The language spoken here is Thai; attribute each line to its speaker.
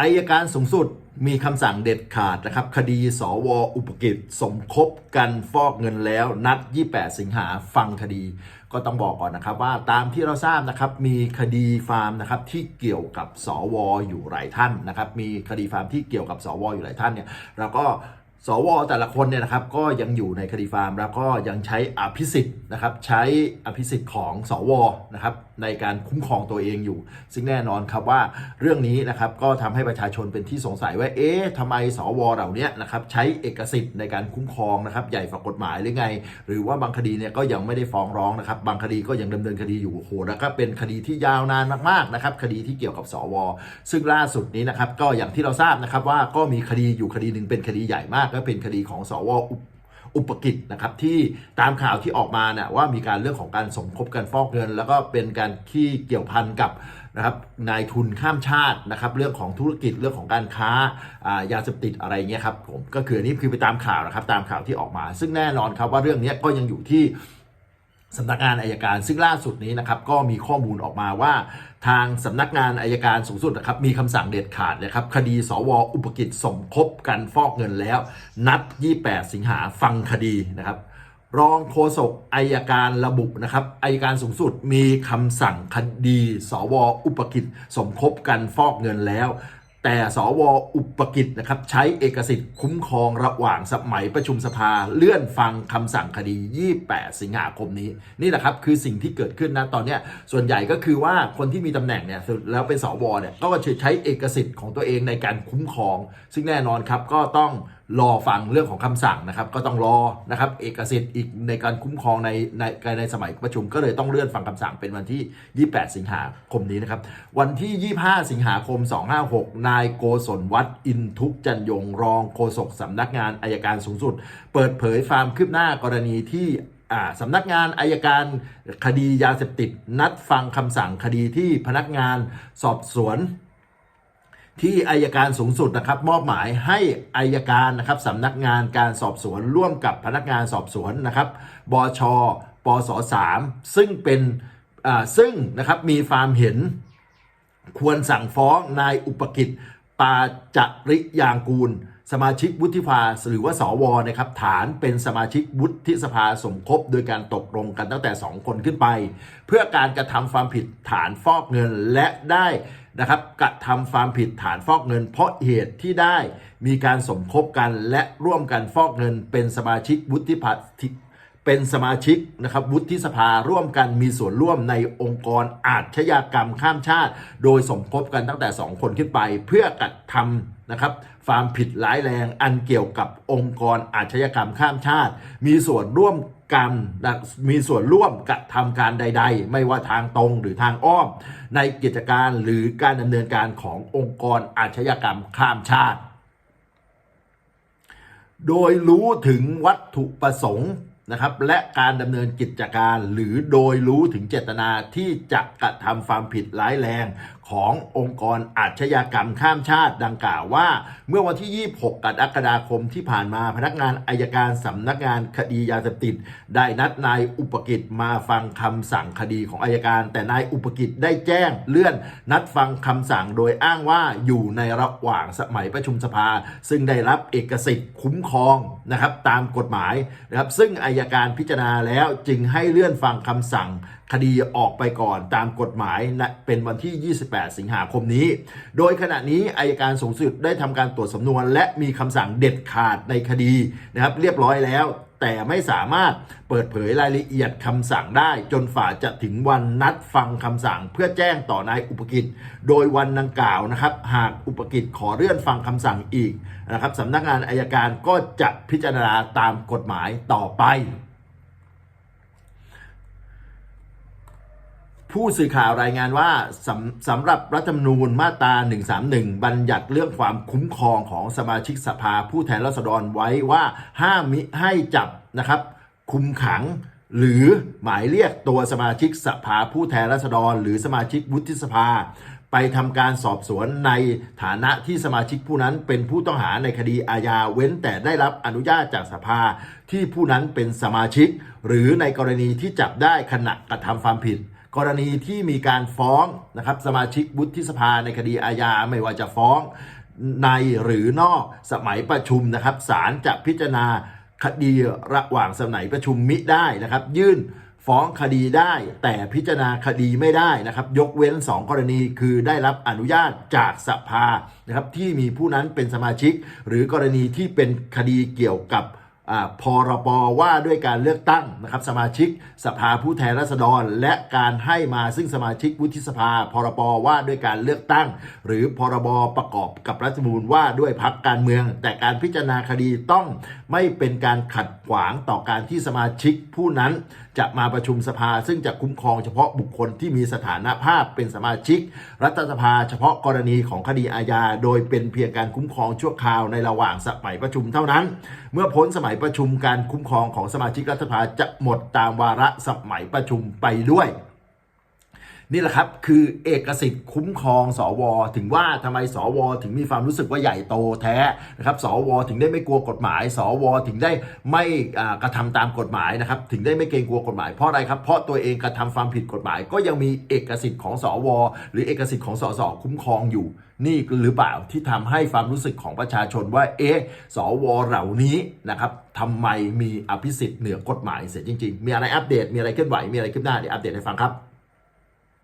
Speaker 1: อายการสูงสุดมีคำสั่งเด็ดขาดนะครับ คดีสวอุปกิจสมคบกันฟอกเงินแล้ว นัด 28 สิงหาฟังคดี ก็ต้องบอกก่อนนะครับว่าตามที่เราทราบนะครับมีคดีฟาร์มนะครับที่เกี่ยวกับสวอยู่หลายท่านนะครับมีคดีฟาร์มที่เกี่ยวกับสวอยู่หลายท่านเนี่ยเราก็ สวแต่ละคนเนี่ยนะครับก็ยังอยู่ในคดีฟาร์ม แล้วก็ยังใช้อภิสิทธิ์นะครับใช้อภิสิทธิ์ของสวนะครับในการคุ้มครองตัวเองอยู่ ซึ่งแน่นอนครับว่าเรื่องนี้นะครับก็ทำให้ประชาชนเป็นที่สงสัยว่าเอ๊ะทำไมสวเหล่านี้นะครับใช้เอกสิทธิ์ในการคุ้มครองนะครับใหญ่ฝ่ากฎหมายหรือไง หรือว่าบางคดีเนี่ยก็ยังไม่ได้ฟ้องร้องนะครับบางคดีก็ยังดำเนินคดีอยู่โอ้โหแล้วก็เป็นคดีที่ยาวนานมากๆนะครับคดีที่เกี่ยวกับสว ซึ่งล่าสุดนี้นะครับก็อย่างที่เราทราบนะครับว่าก็มีคดีอยู่คดีหนึ่งเป็นคดีใหญ่มากก็เป็นคดีของสวอุปอุปกิจนะครับที่ตามข่าวที่ออกมาเนี่ยว่ามีการเรื่องของการสมคบกันฟอกเงิน แล้วก็เป็นการที่เกี่ยวพันกับนะครับนายทุนข้ามชาตินะครับเรื่องของธุรกิจเรื่องของการค้าายาเสพติดอะไรเงี้ยครับผมก็คืออันนี้คือไปตามข่าวนะครับตามข่าวที่ออกมา ซึ่งแน่นอนครับว่าเรื่องนี้ก็ยังอยู่ที่ สำนักงานอายการซึ่งล่าสุดนี้นะครับก็มีข้อมูลออกมาว่า ทางสำนักงานอายการสูงสุดนะครับมีคำสั่งเด็ดขาดนะครับคดีสวอุปกิจสมคบกันฟอกเงินแล้ว นัด 28 สิงหาฟังคดีนะครับรองโฆษกอายการระบุนะครับอายการสูงสุดมีคำสั่งคดี สวอุปกิจสมคบกันฟอกเงินแล้ว แต่สวอุปกิจนะครับใช้เอกสิทธิ์คุ้มครองระหว่างสมัยประชุมสภาเลื่อนฟังคำสั่งคดี 28 สิงหาคมนี้ นี่แหละครับคือสิ่งที่เกิดขึ้นนะตอนนี้ส่วนใหญ่ก็คือว่าคนที่มีตำแหน่งเนี่ยแล้วเป็นสวเนี่ยก็จะใช้เอกสิทธิ์ของตัวเองในการคุ้มครอง ซึ่งแน่นอนครับก็ต้องรอฟังเรื่องของคำสั่งนะครับ ก็ต้องรอนะครับ เอกสิทธิ์อีกในการคุ้มครองในในในสมัยประชุม ก็เลยต้องเลื่อนฟังคำสั่งเป็นวันที่ 28 สิงหาคมนี้นะครับ วันที่ 25 สิงหาคม 256 นายโกศลวัฒน์อินทุกจันยงรองโฆษกสำนักงานอายการสูงสุด เปิดเผยความคืบหน้ากรณีที่อ่าสำนักงานอายการคดียาเสพติด นัดฟังคำสั่งคดีที่พนักงานสอบสวน ที่อายการสูงสุดนะครับมอบหมายให้อายการนะครับสำนักงานการสอบสวนร่วมกับพนักงานสอบสวนนะครับบชปส3ซึ่งเป็นอ่าซึ่งนะครับมีความเห็น ควรสั่งฟ้องนายอุปกิจปาจริยางกูล สมาชิกวุฒิภาหรือว่าสวนะครับฐานเป็นสมาชิกวุฒิสภาสมคบ โดยการตกลงกันตั้งแต่ 2 คนขึ้นไป เพื่อการกระทำความผิดฐานฟอกเงินและได้ นะครับกระทำความผิดฐานฟอกเงิน เพราะเหตุที่ได้มีการสมคบกันและร่วมกันฟอกเงิน เป็นสมาชิกวุฒิภาเป็นสมาชิกนะครับวุฒิสภาร่วมกันมีส่วนร่วมในองค์กรอาชญากรรมข้ามชาติ โดยสมคบกันตั้งแต่ 2 คนขึ้นไป เพื่อกระทำนะครับความผิดร้ายแรงอันเกี่ยวกับองค์กรอาชญากรรมข้ามชาติ มีส่วนร่วม กันนะมีส่วนร่วมกระทำการใด ๆ ไม่ว่าทางตรงหรือทางอ้อม ในกิจการหรือการดำเนินการขององค์กรอาชญากรรมข้ามชาติ โดยรู้ถึงวัตถุประสงค์นะครับและการดำเนินกิจการหรือโดยรู้ถึงเจตนาที่จะกระทำความผิดร้ายแรงขององค์กรอาชญากรรมข้ามชาติดังกล่าวว่า เมื่อวันที่ 26 กรกฎาคมที่ผ่านมาพนักงานอายการสำนักงานคดียาเสพติด ได้นัดนายอุปกิจมาฟังคำสั่งคดีของอายการ แต่นายอุปกิจได้แจ้งเลื่อน นัดฟังคำสั่งโดยอ้างว่าอยู่ในระหว่างสมัยประชุมสภา ซึ่งได้รับเอกสิทธิ์คุ้มครองนะครับตามกฎหมายนะครับซึ่งอายการพิจารณาแล้วจึงให้เลื่อนฟังคำสั่งคดีออกไปก่อนตามกฎหมายนะเป็นวันที่ 28 สิงหาคมนี้ โดยขณะนี้อายการสูงสุดได้ทำการตรวจสำนวน และมีคำสั่งเด็ดขาดในคดีนะครับเรียบร้อยแล้ว แต่ไม่สามารถเปิดเผยรายละเอียดคำสั่งได้ จนฝ่าจะถึงวันนัดฟังคำสั่งเพื่อแจ้งต่อนายอุปกิจ โดยวันดังกล่าวนะครับ หากอุปกิจขอเลื่อนฟังคำสั่งอีกนะครับสำนักงานอายการก็จะพิจารณาตามกฎหมายต่อไป ผู้สื่อข่าวรายงานว่าสำสำหรับรัฐธรรมนูญมาตรา 131 บัญญัติเรื่องความคุ้มครองของสมาชิกสภาผู้แทนราษฎรไว้ว่าห้ามมิให้จับนะครับ คุมขังหรือหมายเรียกตัวสมาชิกสภาผู้แทนราษฎร หรือสมาชิกวุฒิสภา ไปทำการสอบสวนในฐานะที่สมาชิกผู้นั้นเป็นผู้ต้องหาในคดีอาญาเว้นแต่ได้รับอนุญาตจากสภาที่ผู้นั้นเป็นสมาชิก หรือในกรณีที่จับได้ขณะกระทำความผิด กรณีที่มีการฟ้องนะครับสมาชิกวุฒิสภาในคดีอาญาไม่ว่าจะฟ้องในหรือนอกสมัยประชุมนะครับศาลจะพิจารณาคดีระหว่างสมัยประชุมมิได้นะครับ ยื่นฟ้องคดีได้แต่พิจารณาคดีไม่ได้นะครับ ยกเว้น 2 กรณีคือได้รับอนุญาตจากสภานะครับที่มีผู้นั้นเป็นสมาชิก หรือกรณีที่เป็นคดีเกี่ยวกับ พรบว่าด้วยการเลือกตั้งนะครับสมาชิกสภาผู้แทนราษฎร และการให้มาซึ่งสมาชิกวุฒิสภา พรบว่าด้วยการเลือกตั้ง หรือพรบประกอบกับรัฐธรรมนูญว่าด้วยพักการเมือง แต่การพิจารณาคดีต้องไม่เป็นการขัดขวางต่อการที่สมาชิกผู้นั้น จะมาประชุมสภา ซึ่งจะคุ้มครองเฉพาะบุคคลที่มีสถานภาพเป็นสมาชิก รัฐสภาเฉพาะกรณีของคดีอาญา โดยเป็นเพียงการคุ้มครองชั่วคราวในระหว่างสมัยประชุมเท่านั้น เมื่อพ้นสมัยประชุมการคุ้มครองของสมาชิกรัฐสภาจะหมดตามวาระสมัยประชุมไปด้วย นี่แหละครับ คือเอกสิทธิ์คุ้มครองสว ถึงว่าทำไมสว ถึงมีความรู้สึกว่าใหญ่โตแท้นะครับสว ถึงได้ไม่กลัวกฎหมาย สว ถึงได้ไม่กระทำตามกฎหมายนะครับถึงได้ไม่เกรงกลัวกฎหมายเพราะอะไรครับเพราะตัวเองกระทำความผิดกฎหมาย ก็ยังมีเอกสิทธิ์ของสว หรือเอกสิทธิ์ของสสคุ้มครองอยู่ นี่หรือเปล่าที่ทำให้ความรู้สึกของประชาชนว่าเอ๊ะสวเหล่านี้นะครับทำไมมีอภิสิทธิ์เหนือกฎหมายเสียจริง ๆ มีอะไรอัปเดตมีอะไรเคลื่อนไหวมีอะไรขึ้นหน้าเดี๋ยวอัปเดตให้ฟังครับ